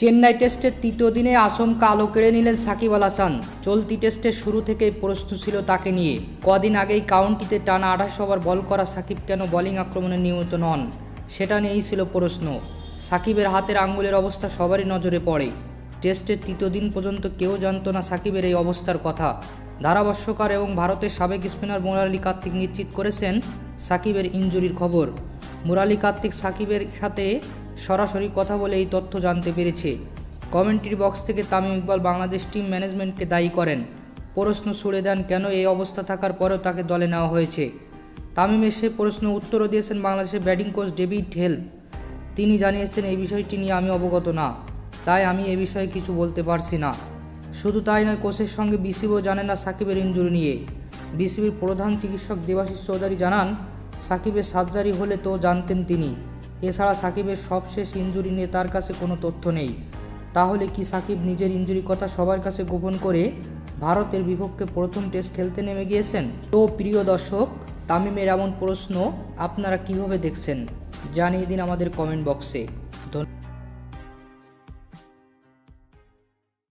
চেন্নাই টেস্টের তৃতীয় দিনে আচমকা আলো কেড়ে নিলেন সাকিব আল হাসান। চলতি টেস্টের শুরু থেকেই প্রশ্ন ছিল তাকে নিয়ে। কদিন আগেই কাউন্টিতে টানা আঠাশ ওভার বল করা সাকিব কেন বোলিং আক্রমণে নিয়মিত নন, সেটা নিয়েই ছিল প্রশ্ন। সাকিবের হাতের আঙ্গুলের অবস্থা সবারই নজরে পড়ে। টেস্টের তৃতীয় দিন পর্যন্ত কেউ জানত না সাকিবের এই অবস্থার কথা। ধারাভাষ্যকার এবং ভারতের সাবেক স্পিনার মুরালি কার্তিক নিশ্চিত করেছেন সাকিবের ইনজুরির খবর। মুরালি কার্তিক সাকিবের সাথে সরাসরি কথা বলে এই তথ্য জানতে পেরেছে। কমেন্ট্রি বক্স থেকে তামিম ইকবাল বাংলাদেশ টিম ম্যানেজমেন্টকে দায়ী করেন। প্রশ্ন ছুড়ে দেন কেন এই অবস্থা থাকার পরেও তাকে দলে নেওয়া হয়েছে। তামিম এসে প্রশ্ন উত্তরও দিয়েছেন বাংলাদেশের ব্যাটিং কোচ ডেভিড হেল্প তিনি জানিয়েছেন, এই বিষয়টি নিয়ে আমি অবগত না। তাই আমি এ বিষয়ে কিছু বলতে পারছি না। শুধু তাই নয়, কোচের সঙ্গে বিসিবিও জানে না সাকিবের ইঞ্জুরি নিয়ে। বিসিবির প্রধান চিকিৎসক দেবাশিস চৌধুরী জানান সাকিবের সার্জারি হলে তো জানতেন তিনি। এছাড়া সাকিবের সবশেষ ইঞ্জুরি নিয়ে তার কাছে কোনো তথ্য নেই। তাহলে কি সাকিব নিজের ইঞ্জুরি কথা সবার কাছে গোপন করে ভারতের বিপক্ষে প্রথম টেস্ট খেলতে নেমে গিয়েছেন? তো প্রিয় দর্শক, তামিমের এমন প্রশ্ন আপনারা কীভাবে দেখছেন? জানিয়ে দিন আমাদের কমেন্ট বক্সে। ধন্যবাদ।